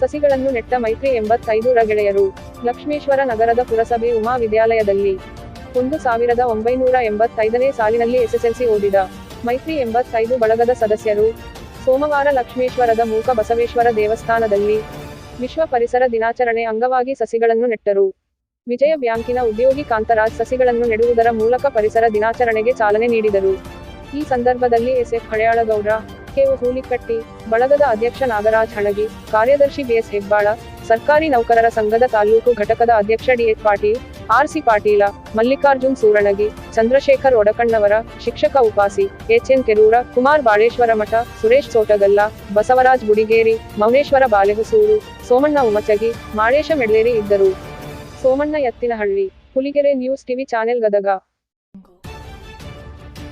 ಸಸಿಗಳನ್ನು ನೆಟ್ಟ ಮೈತ್ರಿ ಎಂಬತ್ತೈದು ರ ಗೆಳೆಯರು, ಲಕ್ಷ್ಮೇಶ್ವರ ನಗರದ ಪುರಸಭೆ ಉಮಾ ವಿದ್ಯಾಲಯದಲ್ಲಿ. ಒಂದು ಸಾವಿರದ ಒಂಬೈನೂರ ಎಂಬತ್ತೈದನೇ ಸಾಲಿನಲ್ಲಿ ಎಸ್ಎಸ್ಎಲ್ಸಿ ಓದಿದ ಮೈತ್ರಿ ಎಂಬತ್ತೈದು ಬಳಗದ ಸದಸ್ಯರು, ಸೋಮವಾರ ಲಕ್ಷ್ಮೇಶ್ವರದ ಮೂಕ ಬಸವೇಶ್ವರ ದೇವಸ್ಥಾನದಲ್ಲಿ ವಿಶ್ವ ಪರಿಸರ ದಿನಾಚರಣೆ ಅಂಗವಾಗಿ ಸಸಿಗಳನ್ನು ನೆಟ್ಟರು. ವಿಜಯ ಬ್ಯಾಂಕಿನ ಉದ್ಯೋಗಿ ಕಾಂತರಾಜ್ ಸಸಿಗಳನ್ನು ನೆಡುವುದರ ಮೂಲಕ ಪರಿಸರ ದಿನಾಚರಣೆಗೆ ಚಾಲನೆ ನೀಡಿದರು. ಈ ಸಂದರ್ಭದಲ್ಲಿ ಎಸ್ಎಫ್ ಹಳೆಯಾಳಗೌಡ ಕೆಒ ಹೂಲಿಕಟ್ಟಿ ಬಳಗದ ಅಧ್ಯಕ್ಷ ನಾಗರಾಜ್ ಹಣಗಿ, ಕಾರ್ಯದರ್ಶಿ ಬಿಎಸ್ ಹೆಬ್ಬಾಳ, ಸರ್ಕಾರಿ ನೌಕರರ ಸಂಘದ ತಾಲೂಕು ಘಟಕದ ಅಧ್ಯಕ್ಷ D H Patil R C Patil, Mallikarjun Suranagi Chandrashekhar Odakannavar, ಶಿಕ್ಷಕ ಉಪಾಸಿ, ಎಚ್ಎನ್ ಕೆರೂರ, ಕುಮಾರ್ ಬಾಳೇಶ್ವರ ಮಠ ಸುರೇಶ್ ಸೋಟಗಲ್ಲ, ಬಸವರಾಜ್ ಗುಡಿಗೇರಿ ಮೌನೇಶ್ವರ ಬಾಲೆಹುಸೂರು ಸೋಮಣ್ಣ ಉಮಚಗಿ, ಮಾಳೇಶ ಮೆಡ್ಲೇರಿ ಇದ್ದರು. Somanna Ettinahalli, Huligere news TV channel Gadag.